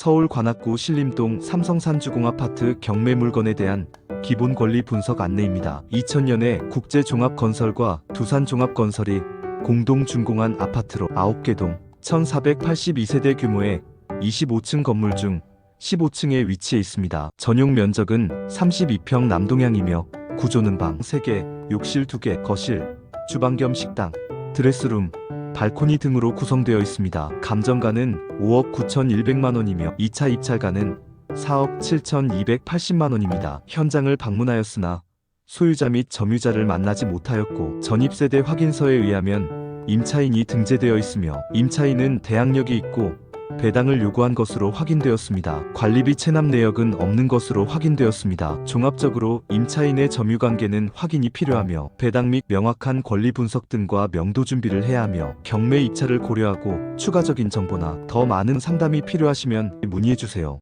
서울 관악구 신림동 삼성산주공아파트 경매 물건에 대한 기본 권리 분석 안내입니다. 2000년에 국제종합건설과 두산종합건설이 공동 준공한 아파트로 9개 동 1482세대 규모의 25층 건물 중 15층에 위치해 있습니다. 전용 면적은 32평 남동향이며 구조는 방 3개, 욕실 2개, 거실, 주방 겸 식당, 드레스룸, 발코니 등으로 구성되어 있습니다. 감정가는 5억 9,100만 원이며 2차 입찰가는 4억 7,280만 원입니다. 현장을 방문하였으나 소유자 및 점유자를 만나지 못하였고 전입세대 확인서에 의하면 임차인이 등재되어 있으며 임차인은 대항력이 있고 배당을 요구한 것으로 확인되었습니다. 관리비 체납 내역은 없는 것으로 확인되었습니다. 종합적으로 임차인의 점유 관계는 확인이 필요하며 배당 및 명확한 권리 분석 등과 명도 준비를 해야 하며 경매 입찰을 고려하고 추가적인 정보나 더 많은 상담이 필요하시면 문의해 주세요.